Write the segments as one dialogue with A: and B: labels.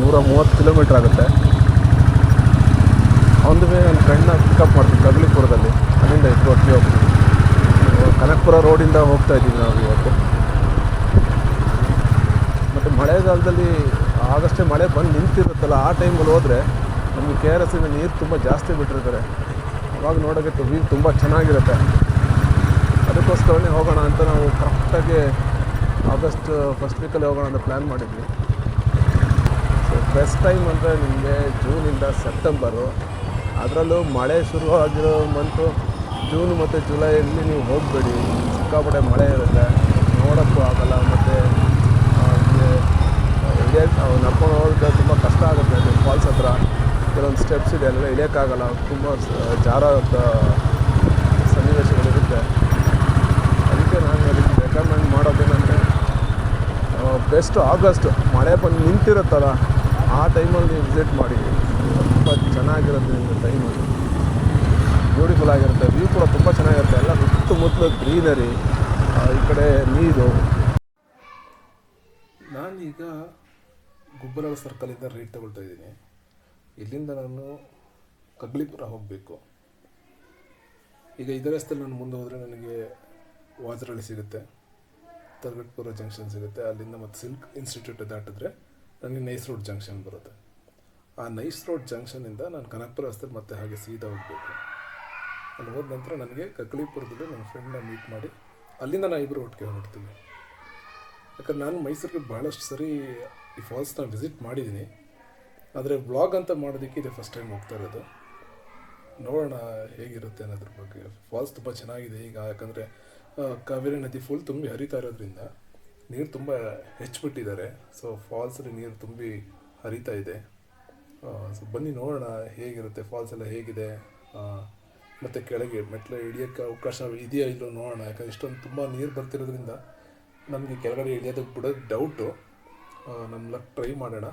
A: ನೂರ ಮೂವತ್ತು ಕಿಲೋಮೀಟ್ರ್ ಆಗುತ್ತೆ. ಒಂದು ನನ್ನ ಫ್ರೆಂಡ್ನ ಪಿಕಪ್ ಮಾಡ್ತೀನಿ ಕಗಲಿಪುರದಲ್ಲಿ. ಅಲ್ಲಿಂದ ಇಬ್ಬರು ಒಟ್ಟಿಗೆ ಹೋಗ್ತೀವಿ. ಕನಕಪುರ ರೋಡಿಂದ ಹೋಗ್ತಾ ಇದ್ದೀವಿ ನಾವು ಇವತ್ತು. ಮತ್ತು ಮಳೆಗಾಲದಲ್ಲಿ ಆಗಷ್ಟೇ ಮಳೆ ಬಂದು ನಿಂತಿರುತ್ತಲ್ಲ, ಆ ಟೈಮಲ್ಲಿ ಹೋದರೆ ನಮಗೆ ಕೆ ಆರ್ ಎಸ್ಸಿಂದ ನೀರು ತುಂಬ ಜಾಸ್ತಿ ಬಿಟ್ಟಿರ್ತಾರೆ. ಅವಾಗ ನೋಡೋಕ್ಕೆ ನೀರು ತುಂಬ ಚೆನ್ನಾಗಿರುತ್ತೆ. ಅದಕ್ಕೋಸ್ಕರನೇ ಹೋಗೋಣ ಅಂತ ನಾವು ಕರೆಕ್ಟಾಗಿ ಆಗಸ್ಟ್ ಫಸ್ಟ್ ವೀಕಲ್ಲಿ ಹೋಗೋಣ ಅಂತ ಪ್ಲ್ಯಾನ್ ಮಾಡಿದ್ವಿ. ಸೊ ಬೆಸ್ಟ್ ಟೈಮ್ ಅಂದರೆ ನಿಮಗೆ ಜೂನಿಂದ ಸೆಪ್ಟೆಂಬರು ಅದರಲ್ಲೂ ಮಳೆ ಶುರು ಆಗಿರೋ ಮಂತು ಜೂನ್ ಮತ್ತು ಜುಲೈಯಲ್ಲಿ ನೀವು ಹೋಗಬೇಡಿ. ಸಿಕ್ಕಾಪಟ್ಟೆ ಮಳೆ ಇರುತ್ತೆ. ನೋಡೋಕ್ಕೂ ಆಗಲ್ಲ ಮತ್ತು ಇಳಿಯ ನಡ್ಕೊಂಡು ಹೋದ್ರೆ ತುಂಬ ಕಷ್ಟ ಆಗುತ್ತೆ ಅಲ್ಲಿ ಫಾಲ್ಸ್ ಹತ್ರ. ಕೆಲವೊಂದು ಸ್ಟೆಪ್ಸ್ ಇದೆ, ಅಲ್ಲೆಲ್ಲ ಇಳಿಯೋಕ್ಕಾಗಲ್ಲ. ತುಂಬ ಜಾರ ಸನ್ನಿವೇಶಗಳಿರುತ್ತೆ. ಅದಕ್ಕೆ ನಾನು ರೆಕಮೆಂಡ್ ಮಾಡೋದೇನೆಂದರೆ ಬೆಸ್ಟ್ ಆಗಸ್ಟ್ ಮಳೆ ಬಂದು ನಿಂತಿರುತ್ತಲ್ಲ, ಆ ಟೈಮಲ್ಲಿ ನೀವು ವಿಸಿಟ್ ಮಾಡಿ. ತುಂಬ ಚೆನ್ನಾಗಿರುತ್ತೆ ನಿಮ್ಮ ಟೈಮಲ್ಲಿ ಬ್ಯೂಟಿಫುಲ್ ಆಗಿರುತ್ತೆ. ವ್ಯೂ ಕೂಡ ತುಂಬ ಚೆನ್ನಾಗಿರುತ್ತೆ. ಎಲ್ಲ ಸುತ್ತಮುತ್ತಲು ಗ್ರೀನರಿ ಈ ಕಡೆ ನೀರು. ನಾನೀಗ ಗುಬ್ಬರ ಸರ್ಕಲಿಂದ ರೈಟ್ ತಗೊಳ್ತಾ ಇದ್ದೀನಿ. ಇಲ್ಲಿಂದ ನಾನು ಕಗ್ಲಿಪುರ ಹೋಗಬೇಕು. ಈಗ ಇದೇ ರಸ್ತೆಯಲ್ಲಿ ನಾನು ಮುಂದೆ ಹೋದರೆ ನನಗೆ ವಾಜರಳ್ಳಿ ಸಿಗುತ್ತೆ. ತರಗಟ್ಪುರ ಜಂಕ್ಷನ್ ಸಿಗುತ್ತೆ. ಅಲ್ಲಿಂದ ಮತ್ತೆ ಸಿಲ್ಕ್ ಇನ್ಸ್ಟಿಟ್ಯೂಟ್ ದಾಟಿದ್ರೆ ನನಗೆ ನೈಸ್ ರೋಡ್ ಜಂಕ್ಷನ್ ಬರುತ್ತೆ. ಆ ನೈಸ್ ರೋಡ್ ಜಂಕ್ಷನಿಂದ ನಾನು ಕನಕಪುರ ರಸ್ತೆಲಿ ಮತ್ತೆ ಹಾಗೆ ಸೀದಾ ಹೋಗಬೇಕು. ಅಲ್ಲಿ ಹೋದ ನಂತರ ನನಗೆ ಕಗ್ಲಿಪುರದಲ್ಲಿ ನನ್ನ ಫ್ರೆಂಡ್ನ ಮೀಟ್ ಮಾಡಿ ಅಲ್ಲಿಂದ ನಾನು ಇಬ್ಬರು ಒಟ್ಟಿಗೆ ಹೊರಡ್ತೀವಿ. ಯಾಕಂದ್ರೆ ನಾನು ಮೈಸೂರಿಗೆ ಭಾಳಷ್ಟು ಸರಿ ಈ ಫಾಲ್ಸ್ನ ವಿಸಿಟ್ ಮಾಡಿದ್ದೀನಿ ಆದರೆ ವ್ಲಾಗ್ ಅಂತ ಮಾಡೋದಕ್ಕೆ ಇದೆ ಫಸ್ಟ್ ಟೈಮ್ ಹೋಗ್ತಾ ಇರೋದು. ನೋಡೋಣ ಹೇಗಿರುತ್ತೆ ಅನ್ನೋದ್ರ ಬಗ್ಗೆ. ಫಾಲ್ಸ್ ತುಂಬ ಚೆನ್ನಾಗಿದೆ ಈಗ, ಯಾಕಂದರೆ ಕಾವೇರಿ ನದಿ ಫುಲ್ ತುಂಬಿ ಹರಿತಾ ಇರೋದ್ರಿಂದ ನೀರು ತುಂಬ ಹೆಚ್ಚಿಬಿಟ್ಟಿದ್ದಾರೆ. ಸೊ ಫಾಲ್ಸಲ್ಲಿ ನೀರು ತುಂಬಿ ಹರಿತಾ ಇದೆ. ಸೊ ಬನ್ನಿ ನೋಡೋಣ ಹೇಗಿರುತ್ತೆ ಫಾಲ್ಸ್ ಎಲ್ಲ ಹೇಗಿದೆ. ಮತ್ತು ಕೆಳಗೆ ಮೆಟ್ಲು ಇಳಿಯೋಕ್ಕೆ ಅವಕಾಶ ಇದೆಯಾ ಇಲ್ಲೋ ನೋಡೋಣ. ಯಾಕಂದ್ರೆ ಇಷ್ಟೊಂದು ತುಂಬ ನೀರು ಬರ್ತಿರೋದ್ರಿಂದ ನಮಗೆ ಕೆಳಗಡೆ ಇಳಿಯೋದಕ್ಕೆ ಬಿಡೋದು ಡೌಟು ನಮ್ಮ ಲಕ್ ಟ್ರೈ ಮಾಡೋಣ.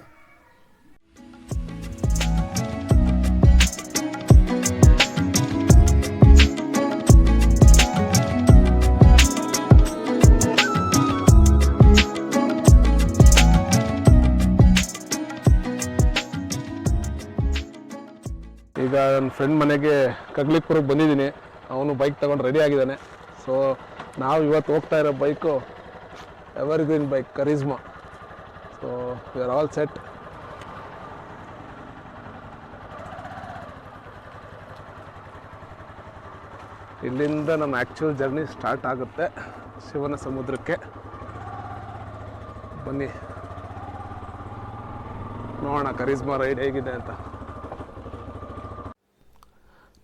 A: ಫ್ರೆಂಡ್ ಮನೆಗೆ ಕಗ್ಲಿಪುರಕ್ಕೆ ಬಂದಿದ್ದೀನಿ. ಅವನು ಬೈಕ್ ತಗೊಂಡು ರೆಡಿ ಆಗಿದ್ದಾನೆ. ಸೊ ನಾವು ಇವತ್ತು ಹೋಗ್ತಾ ಇರೋ bike evergreen bike Karizma so we are all set ಇಲ್ಲಿಂದ ನಮ್ಮ ಆ್ಯಕ್ಚುಯಲ್ ಜರ್ನಿ ಸ್ಟಾರ್ಟ್ ಆಗುತ್ತೆ. ಶಿವನ ಸಮುದ್ರಕ್ಕೆ. ಬನ್ನಿ. ನೋಡೋಣ ಕರಿಜ್ಮಾ ರೈಡ್ ಹೇಗಿದೆ ಅಂತ.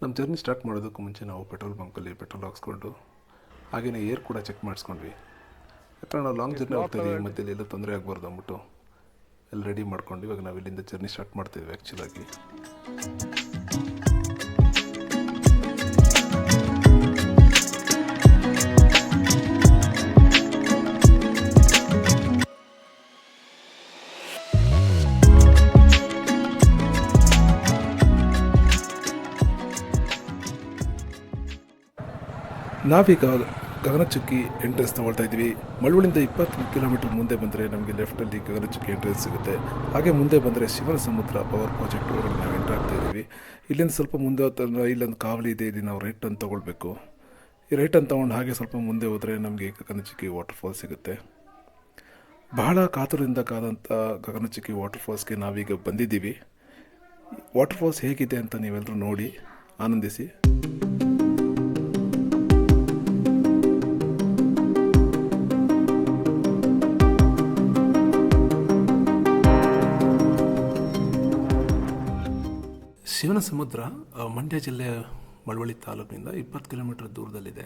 A: ನಮ್ಮ ಜರ್ನಿ ಸ್ಟಾರ್ಟ್ ಮಾಡೋದಕ್ಕೂ ಮುಂಚೆ ನಾವು ಪೆಟ್ರೋಲ್ ಬಂಕಲ್ಲಿ ಪೆಟ್ರೋಲ್ ಹಾಕ್ಸ್ಕೊಂಡು ಹಾಗೆಯೇ ಏರ್ ಕೂಡ ಚೆಕ್ ಮಾಡಿಸ್ಕೊಂಡ್ವಿ. ಯಾಕಂದ್ರೆ ನಾವು ಲಾಂಗ್ ಜರ್ನಿ ಹೋಗ್ತಾ ಇದ್ದೀವಿ ಮಧ್ಯದಲ್ಲಿ ಎಲ್ಲ ತೊಂದರೆ ಆಗಬಾರ್ದು ಅಂದ್ಬಿಟ್ಟು ಎಲ್ಲ ರೆಡಿ ಮಾಡ್ಕೊಂಡು ಇವಾಗ ನಾವು ಇಲ್ಲಿಂದ ಜರ್ನಿ ಸ್ಟಾರ್ಟ್ ಮಾಡ್ತಿದ್ವಿ ಆ್ಯಕ್ಚುಲಾಗಿ ನಾವೀಗ ಗಗನಚುಕ್ಕಿ ಎಂಟ್ರೆನ್ಸ್ ತಗೊಳ್ತಾ ಇದ್ದೀವಿ. ಮಳವಳ್ಳಿಯಿಂದ ಇಪ್ಪತ್ತು ಕಿಲೋಮೀಟರ್ ಮುಂದೆ ಬಂದರೆ ನಮಗೆ ಲೆಫ್ಟಲ್ಲಿ ಗಗನಚುಕ್ಕಿ ಎಂಟ್ರೆನ್ಸ್ ಸಿಗುತ್ತೆ. ಹಾಗೆ ಮುಂದೆ ಬಂದರೆ ಶಿವನ ಸಮುದ್ರ ಪವರ್ ಪ್ರಾಜೆಕ್ಟ್ ಒಳಗಡೆ ನಾವು ಎಂಟರ್ ಆಗ್ತಾ ಇದ್ದೀವಿ. ಇಲ್ಲಿಂದ ಸ್ವಲ್ಪ ಮುಂದೆ ಹೋದ್ರೆ ಇಲ್ಲೊಂದು ಕಾವಲಿ ಇದೆ ಇಲ್ಲಿ ನಾವು ರೈಟ್ ಅಂತ ತೊಗೊಳ್ಬೇಕು. ಈ ರೈಟ್ ಅಂತ ತೊಗೊಂಡು ಹಾಗೆ ಸ್ವಲ್ಪ ಮುಂದೆ ಹೋದರೆ ನಮಗೆ ಗಗನಚುಕ್ಕಿ ವಾಟರ್ ಫಾಲ್ ಸಿಗುತ್ತೆ. ಬಹಳ ಕಾತುರದಿಂದ ಕಾದಂಥ ಗಗನಚುಕ್ಕಿ ವಾಟರ್ ಫಾಲ್ಸ್ಗೆ ನಾವೀಗ ಬಂದಿದ್ದೀವಿ. ವಾಟರ್ ಫಾಲ್ಸ್ ಹೇಗಿದೆ ಅಂತ ನೀವೆಲ್ಲರೂ ನೋಡಿ, ಆನಂದಿಸಿ. ಶಿವನ ಸಮುದ್ರ ಮಂಡ್ಯ ಜಿಲ್ಲೆಯ ಮಳವಳ್ಳಿ ತಾಲೂಕಿನಿಂದ ಇಪ್ಪತ್ತು ಕಿಲೋಮೀಟರ್ ದೂರದಲ್ಲಿದೆ.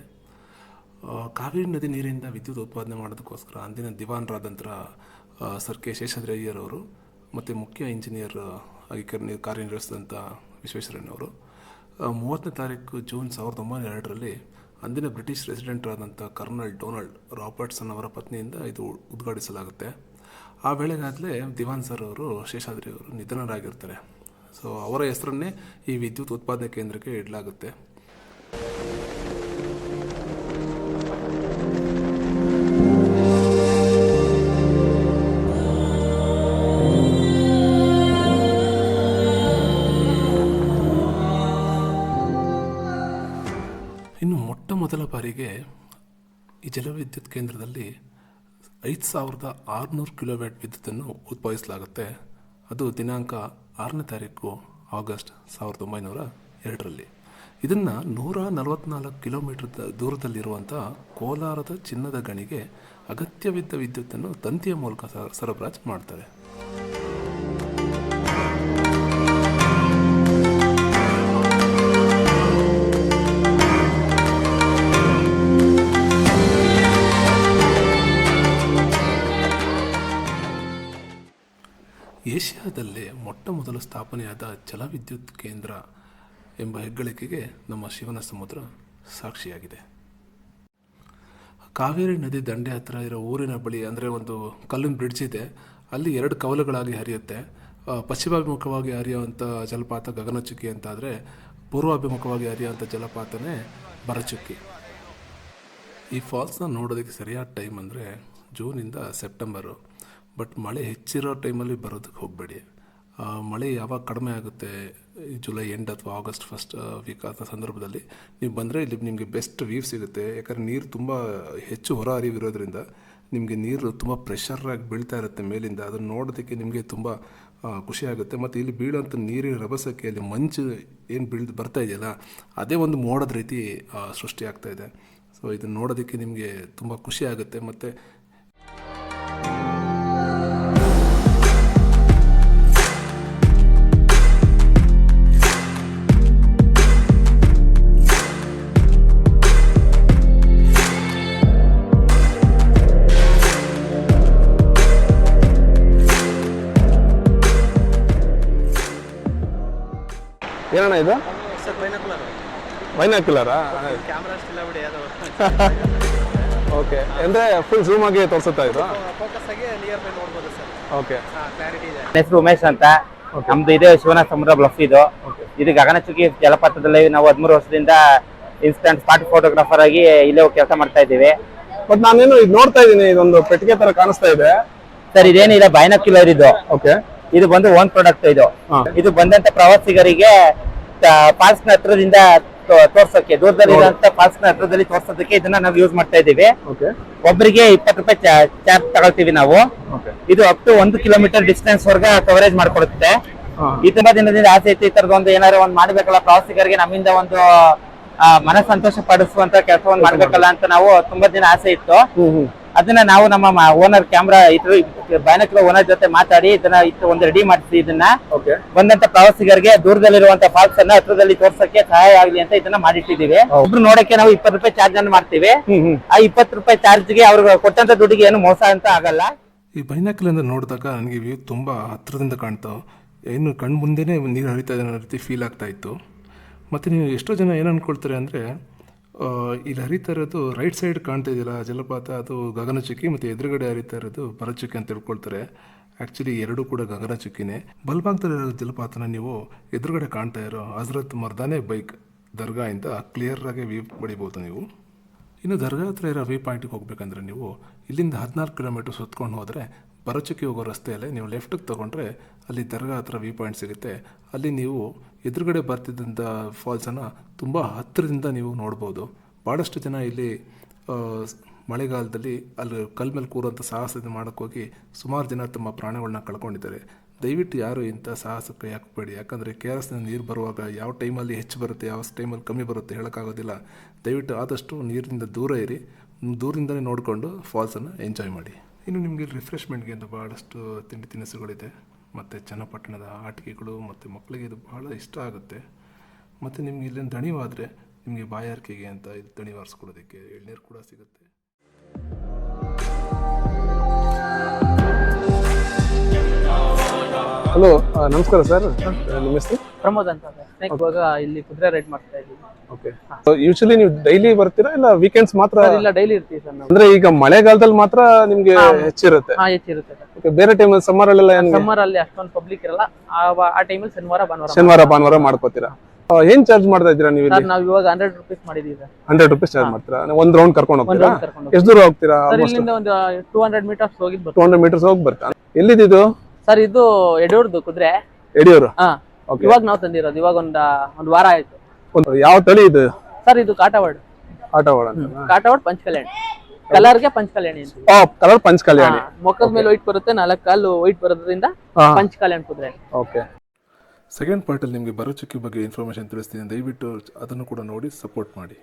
A: ಕಾವೇರಿ ನದಿ ನೀರಿನಿಂದ ವಿದ್ಯುತ್ ಉತ್ಪಾದನೆ ಮಾಡೋದಕ್ಕೋಸ್ಕರ ಅಂದಿನ ದಿವಾನರಾದಂಥ ಸರ್ ಕೆ ಶೇಷಾದ್ರಯ್ಯರವರು ಮತ್ತು ಮುಖ್ಯ ಇಂಜಿನಿಯರ್ ಆಗಿ ಕಾರ್ಯನಿರ್ವಹಿಸಿದಂಥ ವಿಶ್ವೇಶ್ವರಯ್ಯನವರು ಮೂವತ್ತನೇ ತಾರೀಕು ಜೂನ್ ಸಾವಿರದ ಒಂಬೈನೂರ ಎರಡರಲ್ಲಿ ಅಂದಿನ ಬ್ರಿಟಿಷ್ ರೆಸಿಡೆಂಟ್ ಆದಂಥ ಕರ್ನಲ್ ಡೊನಾಲ್ಡ್ ರಾಬರ್ಟ್ಸನ್ ಅವರ ಪತ್ನಿಯಿಂದ ಇದು ಉದ್ಘಾಟಿಸಲಾಗುತ್ತೆ. ಆ ವೇಳೆಗಾದಲೇ ದಿವಾನ್ ಸರ್ ಅವರು ಶೇಷಾದ್ರಿ ಅವರು ನಿಧನರಾಗಿರ್ತಾರೆ. ಸೊ ಅವರ ಹೆಸರನ್ನೇ ಈ ವಿದ್ಯುತ್ ಉತ್ಪಾದನೆ ಕೇಂದ್ರಕ್ಕೆ ಇಡಲಾಗುತ್ತೆ. ಇನ್ನು ಮೊಟ್ಟ ಮೊದಲ ಬಾರಿಗೆ ಈ ಜಲವಿದ್ಯುತ್ ಕೇಂದ್ರದಲ್ಲಿ ಐದು ಸಾವಿರದ ಆರುನೂರು ಕಿಲೋವ್ಯಾಟ್ ವಿದ್ಯುತ್ತನ್ನು ಉತ್ಪಾದಿಸಲಾಗುತ್ತೆ ಅದು ದಿನಾಂಕ ಆರನೇ ತಾರೀಕು ಆಗಸ್ಟ್ ಸಾವಿರದ ಒಂಬೈನೂರ ಎರಡರಲ್ಲಿ. ಇದನ್ನು ನೂರ ನಲವತ್ನಾಲ್ಕು ಕಿಲೋಮೀಟರ್ ದೂರದಲ್ಲಿರುವಂಥ ಕೋಲಾರದ ಚಿನ್ನದ ಗಣಿಗೆ ಅಗತ್ಯವಿದ್ದ ವಿದ್ಯುತ್ತನ್ನು ತಂತಿಯ ಮೂಲಕ ಸರಬರಾಜು ಮಾಡ್ತಾರೆ. ಏಷ್ಯಾದಲ್ಲೇ ಮೊಟ್ಟ ಮೊದಲು ಸ್ಥಾಪನೆಯಾದ ಜಲವಿದ್ಯುತ್ ಕೇಂದ್ರ ಎಂಬ ಹೆಗ್ಗಳಿಕೆಗೆ ನಮ್ಮ ಶಿವನ ಸಮುದ್ರ ಸಾಕ್ಷಿಯಾಗಿದೆ. ಕಾವೇರಿ ನದಿ ದಂಡೆ ಹತ್ತಿರ ಇರೋ ಊರಿನ ಬಳಿ ಅಂದರೆ ಒಂದು ಕಲ್ಲಿನ ಬ್ರಿಡ್ಜ್ ಇದೆ. ಅಲ್ಲಿ ಎರಡು ಕವಲುಗಳಾಗಿ ಹರಿಯುತ್ತೆ. ಪಶ್ಚಿಮಾಭಿಮುಖವಾಗಿ ಹರಿಯುವಂಥ ಜಲಪಾತ ಗಗನಚುಕ್ಕಿ ಅಂತಾದರೆ ಪೂರ್ವಾಭಿಮುಖವಾಗಿ ಹರಿಯುವಂಥ ಜಲಪಾತನೇ ಬರಚುಕ್ಕಿ. ಈ ಫಾಲ್ಸ್ನ ನೋಡೋದಕ್ಕೆ ಸರಿಯಾದ ಟೈಮ್ ಅಂದರೆ ಜೂನಿಂದ ಸೆಪ್ಟೆಂಬರು. ಬಟ್ ಮಳೆ ಹೆಚ್ಚಿರೋ ಟೈಮಲ್ಲಿ ಬರೋದಕ್ಕೆ ಹೋಗಬೇಡಿ. ಮಳೆ ಯಾವಾಗ ಕಡಿಮೆ ಆಗುತ್ತೆ ಜುಲೈ ಎಂಡ್ ಅಥವಾ ಆಗಸ್ಟ್ ಫಸ್ಟ್ ವೀಕ್ ಆದ ಸಂದರ್ಭದಲ್ಲಿ, ನೀವು ಬಂದರೆ ಇಲ್ಲಿ ನಿಮಗೆ ಬೆಸ್ಟ್ ವ್ಯೂ ಸಿಗುತ್ತೆ. ಯಾಕಂದರೆ ನೀರು ತುಂಬ ಹೆಚ್ಚು ಹೊರ ಹರಿವಿರೋದ್ರಿಂದ ನಿಮಗೆ ನೀರು ತುಂಬ ಪ್ರೆಷರಾಗಿ ಬೀಳ್ತಾ ಇರುತ್ತೆ ಮೇಲಿಂದ. ಅದನ್ನು ನೋಡೋದಕ್ಕೆ ನಿಮಗೆ ತುಂಬ ಖುಷಿಯಾಗುತ್ತೆ ಮತ್ತು ಇಲ್ಲಿ ಬೀಳೋಂಥ ನೀರಿನ ರಭಸಕ್ಕೆ ಅಲ್ಲಿ ಮಂಚು ಏನು ಬೀಳ್ದು ಬರ್ತಾ ಇದೆಯಲ್ಲ, ಅದೇ ಒಂದು ಮೋಡದ ರೀತಿ ಸೃಷ್ಟಿಯಾಗ್ತಾ ಇದೆ. ಸೊ ಇದನ್ನು ನೋಡೋದಕ್ಕೆ ನಿಮಗೆ ತುಂಬ ಖುಷಿ ಆಗುತ್ತೆ. ಮತ್ತು
B: ಏನಣ್ಣ ಇದು? ಬೈನಾಕ್ಯುಲರಾ ಓಕೆ ಅಂದ್ರೆ ಫುಲ್ ಝೂಮ್ ಆಗಿ ತೋರಿಸುತ್ತಾ ಇದು?
C: ಫೋಕಸ್ ಆಗಿ ನಿಯರ್ ಬೈ ನೋಡ್ಬೋದು ಸರ್.
B: ಓಕೆ
C: ಕ್ಲಾರಿಟಿ ಇದೆ.
D: ನನ್ನ ಹೆಸರು ಉಮೇಶ್ ಅಂತ. ನಮ್ದು ಇದೆ ಶಿವನ ಸಮುದ್ರ ಬ್ಲಫ್ ಇದು. ಇದು ಗಗನಚುಕ್ಕಿ ಜಲಪಾತದಲ್ಲಿ ನಾವು ಹದಿಮೂರು ವರ್ಷದಿಂದ ಇನ್ಸ್ಟಂಟ್ ಸ್ಪಾಟ್ ಫೋಟೋಗ್ರಾಫರ್ ಆಗಿ ಇಲ್ಲೇ ಕೆಲಸ ಮಾಡ್ತಾ ಇದ್ದೀವಿ.
B: ಬಟ್ ನಾನೇನು ಇದು ನೋಡ್ತಾ ಇದ್ದೀನಿ ಇದೊಂದು ಪೆಟ್ಟಿಗೆ ತರ ಕಾಣಿಸ್ತಾ ಇದೆ.
D: ಸರ್ ಇದೇನಿಲ್ಲ ಬೈನಾಕ್ಯುಲರ್ ಇದು.
B: ಓಕೆ
D: ಇದು ಬಂದು ಓನ್ ಪ್ರಾಡಕ್ಟ್ ಇದು. ಇದು ಬಂದಂತ ಪ್ರವಾಸಿಗರಿಗೆ ಫಾಲ್ಸ್ನ ಹತ್ರದಿಂದ ತೋರ್ಸೋಕೆ ದೂರದಲ್ಲಿರುವಂತ ಫಾಲ್ಸ್ನ ಹತ್ರದಲ್ಲಿ ತೋರ್ಸೋದಕ್ಕೆ ಇದನ್ನ ನಾವು ಯೂಸ್ ಮಾಡ್ತಾ ಇದ್ದೀವಿ.
B: ಓಕೆ.
D: ಒಬ್ಬರಿಗೆ ಇಪ್ಪತ್ತು ರೂಪಾಯಿ ಚಾರ್ಜ್ ತಗೊಳ್ತೀವಿ ನಾವು. ಇದು ಅಪ್ ಟು ಒಂದು ಕಿಲೋಮೀಟರ್ ಡಿಸ್ಟೆನ್ಸ್ ವರ್ಗ ಕವರೇಜ್ ಮಾಡ್ಕೊಡುತ್ತೆ. ಈ ತುಂಬಾ ದಿನದಿಂದ ಆಸೆ ಇತ್ತು ಈ ತರದ ಒಂದು ಏನಾದ್ರು ಒಂದ್ ಮಾಡ್ಬೇಕಲ್ಲ ಪ್ರವಾಸಿಗರಿಗೆ ನಮ್ಮಿಂದ ಒಂದು ಮನಸ್ಸಂತೋಷ ಮನ ಸಂತೋಷ ಪಡಿಸುವಂತ ಕೆಲಸವನ್ನು ಮಾಡ್ಬೇಕಲ್ಲ ಅಂತ ನಾವು ತುಂಬಾ ದಿನ ಆಸೆ ಇತ್ತು. ಅದನ್ನ ನಾವು ನಮ್ಮ ಓನರ್ ಕ್ಯಾಮ್ರಾ ಇಟ್ಟು ಬ್ಯಾನಕ್ ಓನರ್ ಜೊತೆ ಮಾತಾಡಿ ಇದನ್ನ ಇತ್ತು ಒಂದು ರೆಡಿ ಮಾಡಿಸಿ ಇದನ್ನ.
B: ಓಕೆ
D: ಬಂದಂತ ಪ್ರವಾಸಿಗರಿಗೆ ದೂರದಲ್ಲಿರುವಂತ ಫಾಲ್ಸ್ ಅನ್ನ ಹತ್ರದಲ್ಲಿ ತೋರ್ಸಕ್ಕೆ ಸಹಾಯ ಆಗ್ಲಿ ಅಂತ ಇದನ್ನ ಮಾಡಿಟ್ಟಿದೀವಿ ಒಬ್ರು ನೋಡಕ್ಕೆ ನಾವು ಇಪ್ಪತ್ತು ರೂಪಾಯಿ ಚಾರ್ಜ್ ಅನ್ನು ಮಾಡ್ತೀವಿ. ಆ ಇಪ್ಪತ್ತು ರೂಪಾಯಿ ಚಾರ್ಜ್ಗೆ ಅವ್ರಿಗೆ ಕೊಟ್ಟಂತ ದುಡ್ಡಿಗೆ ಏನು ಮೋಸ ಅಂತ ಆಗಲ್ಲ.
A: ಈ ಬೈನಾಕಲಿಂದ ನೋಡಿದಾಗ ನನಗೆ ವ್ಯೂ ತುಂಬಾ ಹತ್ರದಿಂದ ಕಾಣ್ತಾವೆ ಏನು ಕಣ್ಣು ಮುಂದೆನೇ ನೀರು ಹರಿತಾ ಇದೆ ಅನ್ನೋ ರೀತಿ ಫೀಲ್ ಆಗ್ತಾ ಇತ್ತು. ಮತ್ತೆ ನೀವು ಎಷ್ಟೋ ಜನ ಏನು ಅಂದ್ಕೊಳ್ತಾರೆ ಅಂದರೆ ಇಲ್ಲಿ ಹರಿತಾ ಇರೋದು ರೈಟ್ ಸೈಡ್ ಕಾಣ್ತಾ ಇದೆಯಲ್ಲ ಜಲಪಾತ, ಅದು ಗಗನಚುಕ್ಕಿ ಮತ್ತು ಎದುರುಗಡೆ ಹರಿತಾ ಇರೋದು ಭರಚುಕ್ಕಿ ಅಂತ ತಿಳ್ಕೊಳ್ತಾರೆ. ಆ್ಯಕ್ಚುಲಿ ಎರಡೂ ಕೂಡ ಗಗನಚುಕ್ಕಿನೇ. ಬಲ್ಭಾಗದಲ್ಲಿರೋ ಜಲಪಾತನ ನೀವು ಎದುರುಗಡೆ ಕಾಣ್ತಾ ಇರೋ ಹಜರತ್ ಮರ್ದಾನೆ ಬೈಕ್ ದರ್ಗಾ ಇಂದ ಕ್ಲಿಯರಾಗಿ ವ್ಯೂ ಪಡಿಬೋದು ನೀವು. ಇನ್ನು ದರ್ಗಾ ಹತ್ರ ಇರೋ ವ್ಯೂ ಪಾಯಿಂಟಿಗೆ ಹೋಗಬೇಕಂದ್ರೆ ನೀವು ಇಲ್ಲಿಂದ ಹದಿನಾಲ್ಕು ಕಿಲೋಮೀಟ್ರ್ ಸುತ್ಕೊಂಡು ಹೋದರೆ ಬರಚುಕ್ಕಿ ಹೋಗೋ ರಸ್ತೆಯಲ್ಲೇ ನೀವು ಲೆಫ್ಟಿಗೆ ತೊಗೊಂಡ್ರೆ ಅಲ್ಲಿ ದರ್ಗಾ ಹತ್ರ ವ್ಯೂ ಪಾಯಿಂಟ್ ಸಿಗುತ್ತೆ. ಅಲ್ಲಿ ನೀವು ಎದುರುಗಡೆ ಬರ್ತಿದ್ದಂಥ ಫಾಲ್ಸನ್ನು ತುಂಬ ಹತ್ತಿರದಿಂದ ನೀವು ನೋಡ್ಬೋದು. ಭಾಳಷ್ಟು ಜನ ಇಲ್ಲಿ ಮಳೆಗಾಲದಲ್ಲಿ ಅಲ್ಲಿ ಕಲ್ ಮೇಲೆ ಕೂರುವಂಥ ಸಾಹಸ ಮಾಡೋಕ್ಕೋಗಿ ಸುಮಾರು ಜನ ತಮ್ಮ ಪ್ರಾಣಗಳನ್ನ ಕಳ್ಕೊಂಡಿದ್ದಾರೆ. ದಯವಿಟ್ಟು ಯಾರು ಇಂಥ ಸಾಹಸಕ್ಕೆ ಹಾಕಬೇಡಿ ಯಾಕಂದರೆ ಕೆ ಆರ್ ಎಸ್ನ ನೀರು ಬರುವಾಗ ಯಾವ ಟೈಮಲ್ಲಿ ಹೆಚ್ಚು ಬರುತ್ತೆ, ಯಾವ ಟೈಮಲ್ಲಿ ಕಮ್ಮಿ ಬರುತ್ತೆ ಹೇಳೋಕ್ಕಾಗೋದಿಲ್ಲ. ದಯವಿಟ್ಟು ಆದಷ್ಟು ನೀರಿನಿಂದ ದೂರ ಇರಿ. ದೂರದಿಂದಲೇ ನೋಡಿಕೊಂಡು ಫಾಲ್ಸನ್ನು ಎಂಜಾಯ್ ಮಾಡಿ. ಇನ್ನು ನಿಮಗೆ ರಿಫ್ರೆಶ್ಮೆಂಟ್ಗೆ ಅಂತ ಭಾಳಷ್ಟು ತಿಂಡಿ ತಿನಿಸುಗಳಿದೆ. ಮತ್ತು ಚನ್ನಪಟ್ಟಣದ ಆಟಿಕೆಗಳು ಮತ್ತು ಮಕ್ಕಳಿಗೆ ಇದು ಭಾಳ ಇಷ್ಟ ಆಗುತ್ತೆ. ಮತ್ತು ನಿಮ್ಗೆ ಇಲ್ಲಿಂದ ದಣಿವಾದರೆ ನಿಮಗೆ ಬಾಯಾರಿಕೆಗೆ ಅಂತ ಇದು ದಣಿ ಆರಿಸ್ಕೊಳ್ಳೋದಕ್ಕೆ ಎಳ್ನೀರು ಕೂಡ ಸಿಗುತ್ತೆ.
B: ಹಲೋ ನಮಸ್ಕಾರ ಸರ್. ನಿಮ್ಮ ಹೆಸರು?
C: ಪ್ರಮೋದ್ ಅಂತ ಸರ್ ಇವಾಗ ಇಲ್ಲಿ ಕುದುರೆ ರೈಡ್ ಮಾಡ್ತಾ ಇದ್ದೀವಿ.
B: ಓಕೆ ಯೂಶಲಿ ನೀವು ಡೈಲಿ ಬರ್ತೀರಾ ಇಲ್ಲ ವೀಕೆಂಡ್ಸ್ ಮಾತ್ರ?
C: ಸರ್ ಇಲ್ಲ ಡೈಲಿ ಇರ್ತೀವಿ ಸರ್ ನಾವು.
B: ಅಂದ್ರೆ ಈಗ ಮಳೆಗಾಲದಲ್ಲಿ ಮಾತ್ರ ನಿಮ್ಗೆ ಹೆಚ್ಚಿರುತ್ತೆ.
C: ಹಾ ಹೆಚ್ಚಿರುತ್ತೆ ಸರ್.
B: Okay, ಬೇರೆ ಟೈಮ್ ಸಮ್ಮರ್ ಅಲ್ಲೆಲ್ಲ
C: ಸಮ್ಮರ್ ಅಲ್ಲಿ ಅಷ್ಟೊಂದು ಪಬ್ಲಿಕ್ ಇರಲ್ಲ. ಆ- ಆ ಟೈಮಲ್ಲಿ ಶನಿವಾರ ಭಾನುವಾರ
B: ಶನಿವಾರ ಭಾನುವಾರ ಮಾಡ್ಕೋತೀರಾ? ಆ, ಏನ್ ಚಾರ್ಜ್ ಮಾಡ್ತಾ ಇದ್ದೀರಾ ನೀವು
C: ಸರ್
B: ಇಲ್ಲಿ?
C: ನಾವು ಇವಾಗ ಹಂಡ್ರೆಡ್ ರುಪೀಸ್ ಮಾಡಿದೀವಿ ಸರ್.
B: ಹಂಡ್ರೆಡ್ ರುಪೀಸ್ ಚಾರ್ಜ್ ಮಾಡ್ತೀರಾ? ಒಂದ್ ರೌಂಡ್ ಕರ್ಕೊಂಡು
C: ಒಂದ್
B: ಹೋಗ್ತೀರಾ?
C: ರೌಂಡ್ ಕರ್ಕೊಂಡು
B: ಎಷ್ಟು ದೂರ ಹೋಗ್ತೀರಾ
C: ಸರ್
B: ಆಲ್ಮೋಸ್ಟ್
C: ಇಲ್ಲಿಂದ ಒಂದು ಟೂ ಹಂಡ್ರೆಡ್ ಮೀಟರ್ಸ್ ಹೋಗಿದ್
B: ಟೂ
C: ಬರ್ತೀವಿ
B: ಹಂಡ್ರೆಡ್ ಮೀಟರ್ಸ್ ಹೋಗಿ ಬರ್ತಾ? ಎಲ್ಲಿದ್ದು
C: ಸರ್ ಇದು ಯಡಿಯೂರ್ದು ಕುದುರೆ.
B: ಯಡಿಯೂರು
C: ಹಾ. ಇವಾಗ ನಾವು ತಂದಿರೋದು. ಇವಾಗ ಒಂದ್ ಒಂದ್ ವಾರ ಆಯ್ತು.
B: ಒಂದು ಯಾವ ತಳಿ ಇದು?
C: ಸರ್ ಇದು ಕಾಟವಾಡ್.
B: ಕಾಟವಾಡ್
C: ಕಾಟವಾಡ್ ಪಂಚಕಲ್ಯಾಣಿ. ಕಲರ್ಗೆ ಪಂಚಕಲ್ಯಾಣಿ ಅಂತ.
B: ಓ ಕಲರ್ ಪಂಚ್ ಕಲ್ಯಾಣಿ
C: ಮುಖದ ಮೇಲೆ ವೈಟ್ ಬರುತ್ತೆ ನಾಲ್ಕು ಕಾಲು ವೈಟ್ ಬರೋದ್ರಿಂದ
B: ಪಂಚ
C: ಪಂಚಕಲ್ಯಾಣ್ ಕುದುರೆ.
B: ಓಕೆ
A: ಸೆಕೆಂಡ್ ಪಾರ್ಟಲ್ಲಿ ನಿಮಗೆ ಬರೋ ಚುಕ್ಕಿ ಬಗ್ಗೆ ಇನ್ಫಾರ್ಮೇಷನ್ ತಿಳಿಸ್ತೀನಿ. ದಯವಿಟ್ಟು ಅದನ್ನು ಕೂಡ ನೋಡಿ ಸಪೋರ್ಟ್ ಮಾಡಿ.